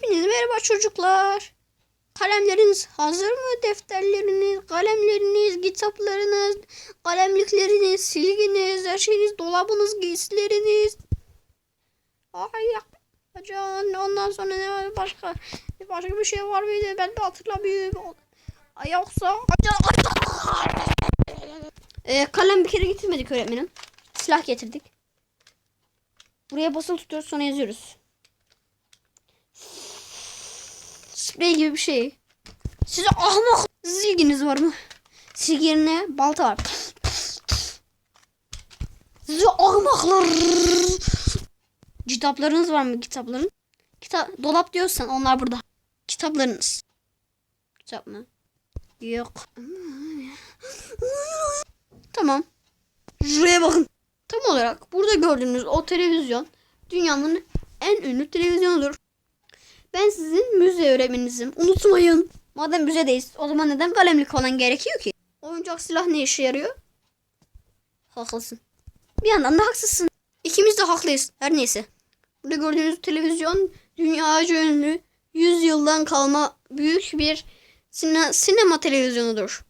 Hepinize merhaba çocuklar. Kalemleriniz hazır mı? Defterleriniz, kalemleriniz, kitaplarınız, kalemlikleriniz, silginiz, her şeyiniz, dolabınız, giysileriniz. Ay ya. Can, ondan sonra ne var başka? Başka bir şey var mıydı? Ben de hatırlamıyorum. Ay yoksa... Ee, kalem bir kere getirmedik öğretmenim. Silah getirdik. Buraya basılı tutuyoruz sonra yazıyoruz. Sprey gibi bir şey. Size ahmak silginiz var mı? Silgi yerine balta var. Size ahmaklar. Kitaplarınız var mı kitapların? Kitap dolap diyorsan onlar burada. Kitaplarınız. Kitap mı? Yok. Tamam. Şuraya bakın. Tam olarak burada gördüğünüz o televizyon dünyanın en ünlü televizyonudur. Ben sizin müze öğretmeninizim. Unutmayın. Madem müzedeyiz o zaman neden kalemlik falan gerekiyor ki? Oyuncak silah ne işe yarıyor? Haklısın. Bir yandan da haksızsın. İkimiz de haklıyız. Her neyse. Burada gördüğünüz televizyon dünyaca ünlü 100 yıldan kalma büyük bir sine- sinema televizyonudur.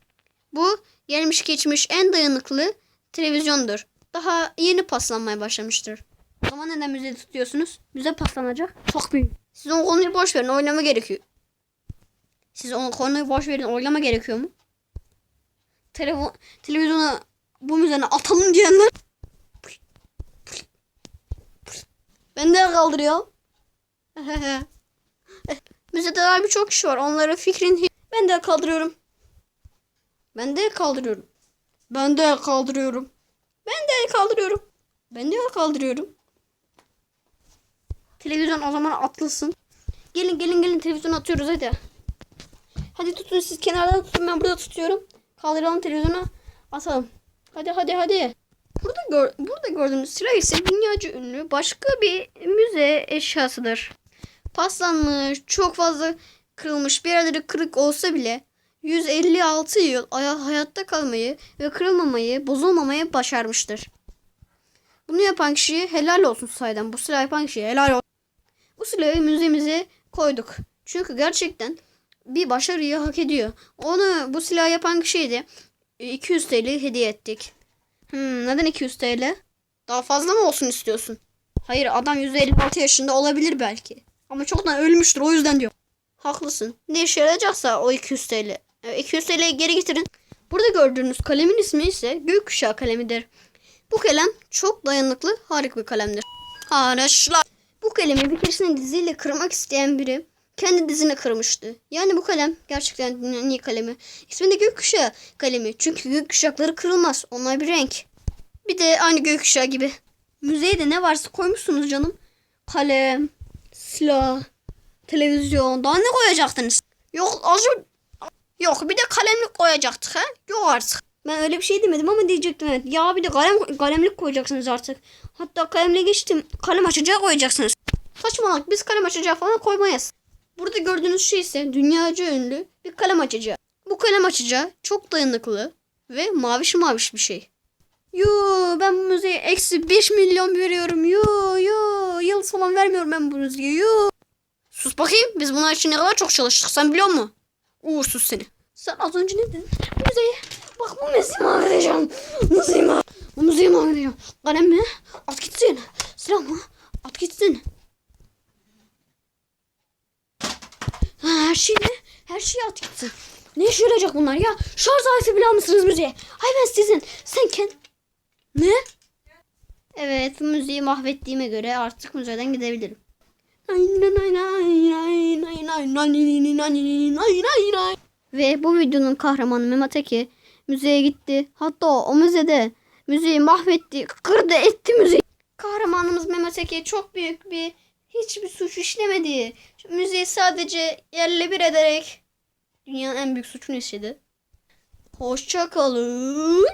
Bu gelmiş geçmiş en dayanıklı televizyondur. Daha yeni paslanmaya başlamıştır. O zaman neden müzede tutuyorsunuz? Müze paslanacak. Çok büyük. Siz o konuyu boş verin. Oynama gerekiyor. Siz o konuyu boş verin. Oynama gerekiyor mu? Telefon, televizyona bu müzene atalım diyenler. Ben de kaldırıyorum. Müzede daha birçok kişi var. Onların fikrin ben de kaldırıyorum. Ben de kaldırıyorum. Ben de kaldırıyorum. Ben de kaldırıyorum. Ben de kaldırıyorum. Televizyon o zaman atlasın. Gelin gelin gelin televizyon atıyoruz hadi. Hadi tutun siz kenardan tutun ben burada tutuyorum. Kaldıralım televizyona atalım. Hadi hadi hadi. Burada gör, burada gördüğünüz silah ise dünyaca ünlü başka bir müze eşyasıdır. Paslanmış, çok fazla kırılmış, bir yerleri kırık olsa bile 156 yıl aya- hayatta kalmayı ve kırılmamayı, bozulmamayı başarmıştır. Bunu yapan kişiye helal olsun sayeden. Bu silah yapan kişiye helal olsun. Bu silahı müzemize koyduk. Çünkü gerçekten bir başarıyı hak ediyor. Onu bu silah yapan kişiye de 200 TL hediye ettik. Hmm, neden 200 TL? Daha fazla mı olsun istiyorsun? Hayır adam 156 yaşında olabilir belki. Ama çoktan ölmüştür o yüzden diyor. Haklısın. Ne işe yarayacaksa o 200 TL. E, 200 TL'yi geri getirin. Burada gördüğünüz kalemin ismi ise gökkuşağı kalemidir. Bu kalem çok dayanıklı, harika bir kalemdir. Arkadaşlar. Bu kalemi bir keresinde diziyle kırmak isteyen biri kendi dizini kırmıştı. Yani bu kalem gerçekten dünyanın iyi kalemi. İsmi de gökkuşağı kalemi. Çünkü gökkuşakları kırılmaz. Onlar bir renk. Bir de aynı gökkuşağı gibi. Müzeye de ne varsa koymuşsunuz canım. Kalem, silah, televizyon. Daha ne koyacaktınız? Yok acı Yok bir de kalemlik koyacaktık ha? Yok artık. Ben öyle bir şey demedim ama diyecektim evet. Ya bir de kalem kalemlik koyacaksınız artık. Hatta kalemle geçtim. Kalem açacağı koyacaksınız. Saçmalık biz kalem açacağı falan koymayız. Burada gördüğünüz şey ise dünyaca ünlü bir kalem açacağı. Bu kalem açacağı çok dayanıklı ve maviş maviş bir şey. Yo ben bu müziğe eksi 5 milyon veriyorum. Yo yo yıl falan vermiyorum ben bu müziğe. Yo. Sus bakayım biz bunlar için ne kadar çok çalıştık sen biliyor musun? Uğursuz seni. Sen az önce ne dedin? Müzeyi. Bak bu müziği mahvedeceğim. Müziği mah Bu müziği mahvedeceğim. Kalem mi? At gitsin. Silah mı? At gitsin. Ha, her şey ne? Her şeyi at gitsin. Ne işe yarayacak bunlar ya? Şarj aleti bile almışsınız müziğe. Hay ben sizin. Sen kend... Ne? Evet müziği mahvettiğime göre artık müzeden gidebilirim. Ve bu videonun kahramanı Mehmet Eki müzeye gitti. Hatta o müzede müziği mahvetti, kırdı etti müziği. Kahramanımız Mehmet Eki çok büyük bir hiçbir suç işlemedi. Müziği sadece yerle bir ederek dünyanın en büyük suçunu işledi. Hoşça kalın.